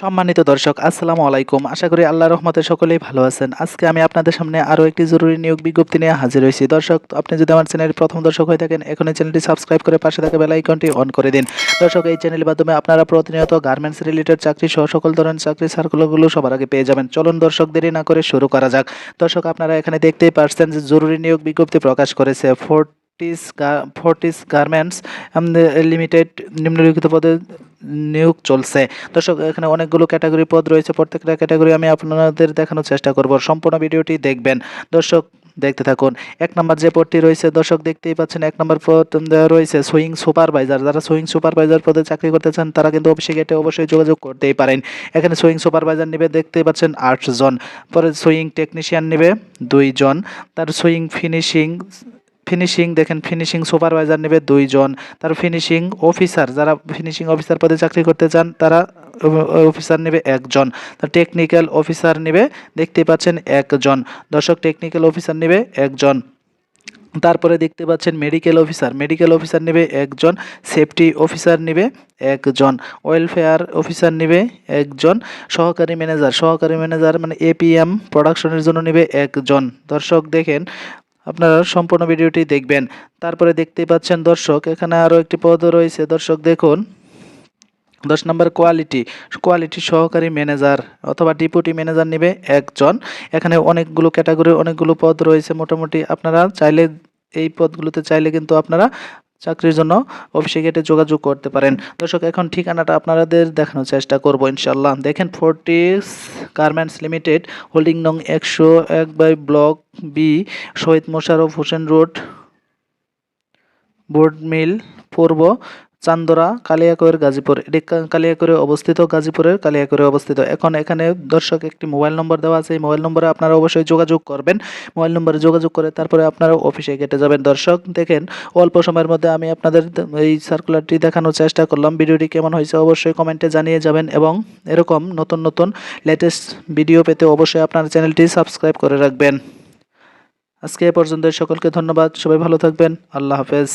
সম্মানিত দর্শক, আসসালামু আলাইকুম। আশা করি আল্লাহ রহমতে সকলেই ভালো আছেন। আজকে আমি আপনাদের সামনে আরও একটি জরুরি নিয়োগ বিজ্ঞপ্তি নিয়ে হাজির হয়েছি। দর্শক, আপনি যদি আমার চ্যানেলের প্রথম দর্শক হয়ে থাকেন এখন এই চ্যানেলটি সাবস্ক্রাইব করে পাশে থাকা বেল আইকনটি অন করে দিন। দর্শক, এই চ্যানেলের মাধ্যমে আপনারা প্রতিনিয়ত গার্মেন্টস রিলেটেড চাকরি সহ সকল ধরনের চাকরি সার্কুলারগুলো সবার আগে পেয়ে যাবেন। চলুন দর্শক, দেরি না করে শুরু করা যাক। দর্শক, আপনারা এখানে দেখতেই পারছেন যে জরুরি নিয়োগ বিজ্ঞপ্তি প্রকাশ করেছে ফোর্টিস ফোর্টিস গার্মেন্টস লিমিটেড, নিম্নলিখিত পদে নিয়োগ চলছে। দর্শক, এখানে অনেকগুলো ক্যাটাগরি পদ রয়েছে। প্রত্যেকটা ক্যাটাগরি আমি আপনাদের দেখানোর চেষ্টা করব। সম্পূর্ণ ভিডিওটি দেখবেন। দর্শক, দেখতে থাকুন। এক নম্বর যে পদটি রয়েছে, দর্শক দেখতেই পাচ্ছেন, এক নম্বর পদ রয়েছে সুইং সুপারভাইজার। যারা সুইং সুপারভাইজার পদে চাকরি করতে চান, তারা কিন্তু অফিসে গেটে অবশ্যই যোগাযোগ করতেই পারেন। এখানে সুইং সুপারভাইজার নেবে, দেখতেই পাচ্ছেন, আটজন। পরে সুইং টেকনিশিয়ান নেবে, দুইজন। তার সুইং ফিনিশিং ফিনিশিং দেখেন ফিনিশিং সুপারভাইজার নেবে দুইজন। তার ফিনিশিং অফিসার যারা ফিনিশিং অফিসার পদে চাকরি করতে চান, তারা অফিসার নেবে একজন। তার টেকনিক্যাল অফিসার নেবে, দেখতে পাচ্ছেন একজন। দর্শক টেকনিক্যাল অফিসার নেবে একজন। তারপরে দেখতে পাচ্ছেন মেডিকেল অফিসার মেডিকেল অফিসার নেবে একজন সেফটি অফিসার নেবে একজন ওয়েলফেয়ার অফিসার নেবে একজন, সহকারী ম্যানেজার সহকারী ম্যানেজার মানে এপিএম প্রোডাকশনের জন্য নেবে একজন। দর্শক, দেখেন আপনারা সম্পূর্ণ ভিডিওটি দেখবেন। তারপরে দেখতেই পাচ্ছেন দর্শক, এখানে আরও একটি পদ রয়েছে। দর্শক, দেখুন। দশ নম্বর কোয়ালিটি। কোয়ালিটি সহকারী ম্যানেজার অথবা ডিপুটি ম্যানেজার নেবে একজন। এখানে অনেকগুলো ক্যাটাগরি, অনেকগুলো পদ রয়েছে। মোটামুটি আপনারা চাইলে এই পদগুলোতে চাইলে কিন্তু আপনারা চাকরির জন্য অফিসে গেটে যোগাযোগ করতে পারেন। দর্শক, এখন ঠিকানাটা আপনাদের দেখানোর চেষ্টা করব ইনশাল্লাহ দেখেন, ফোর্টিস গার্মেন্টস লিমিটেড, হোল্ডিং নং একশো এক by block B, Shahid Mosharraf Hossain road, board mill পূর্ব চান্দরা, কালিয়াকৈর, গাজীপুর। এটি কালিয়াকৈরে অবস্থিত, গাজীপুরের কালিয়াকৈরে অবস্থিত। এখন এখানে দর্শক একটি মোবাইল নম্বর দেওয়া আছে। এই মোবাইল নম্বরে আপনারা অবশ্যই যোগাযোগ করবেন। মোবাইল নম্বরে যোগাযোগ করে তারপরে আপনারা অফিসে কেটে যাবেন। দর্শক, দেখেন, অল্প সময়ের মধ্যে আমি আপনাদের এই সার্কুলারটি দেখানোর চেষ্টা করলাম। ভিডিওটি কেমন হয়েছে অবশ্যই কমেন্টে জানিয়ে যাবেন এবং এরকম নতুন নতুন লেটেস্ট ভিডিও পেতে অবশ্যই আপনার চ্যানেলটি সাবস্ক্রাইব করে রাখবেন। আজকে এ পর্যন্ত সকলকে ধন্যবাদ। সবাই ভালো থাকবেন। আল্লাহ হাফেজ।